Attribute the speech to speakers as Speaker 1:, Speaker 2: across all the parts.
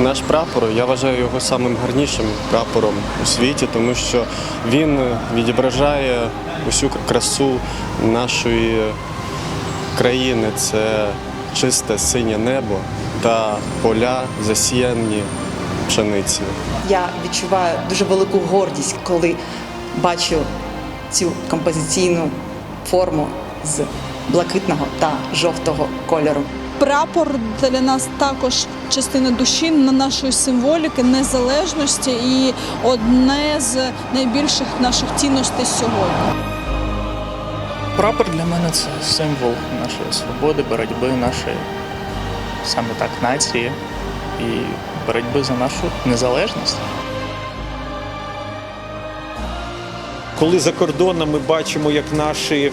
Speaker 1: Наш прапор, я вважаю його самим гарнішим прапором у світі, тому що він відображає усю красу нашої країни. Це чисте синє небо та поля засіяні пшеницею.
Speaker 2: Я відчуваю дуже велику гордість, коли бачу цю композиційну форму з блакитного та жовтого кольору.
Speaker 3: Прапор для нас також частина душі на нашої символіки, незалежності і одне з найбільших наших цінностей сьогодні.
Speaker 4: Прапор для мене це символ нашої свободи, боротьби нашої саме так нації і боротьби за нашу незалежність.
Speaker 5: Коли за кордоном ми бачимо, як наші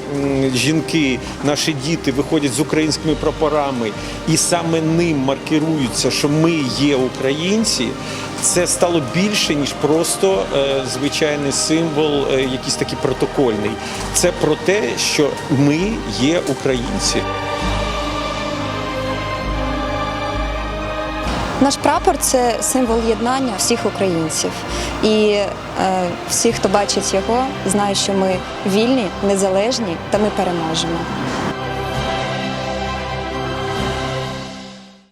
Speaker 5: жінки, наші діти виходять з українськими прапорами, і саме ним маркируються, що ми є українці, це стало більше ніж просто е, звичайний символ, е, якийсь такий протокольний. Це про те, що ми є українці.
Speaker 6: Наш прапор це символ єднання всіх українців. І е, всі, хто бачить його, знають, що ми вільні, незалежні та ми переможемо.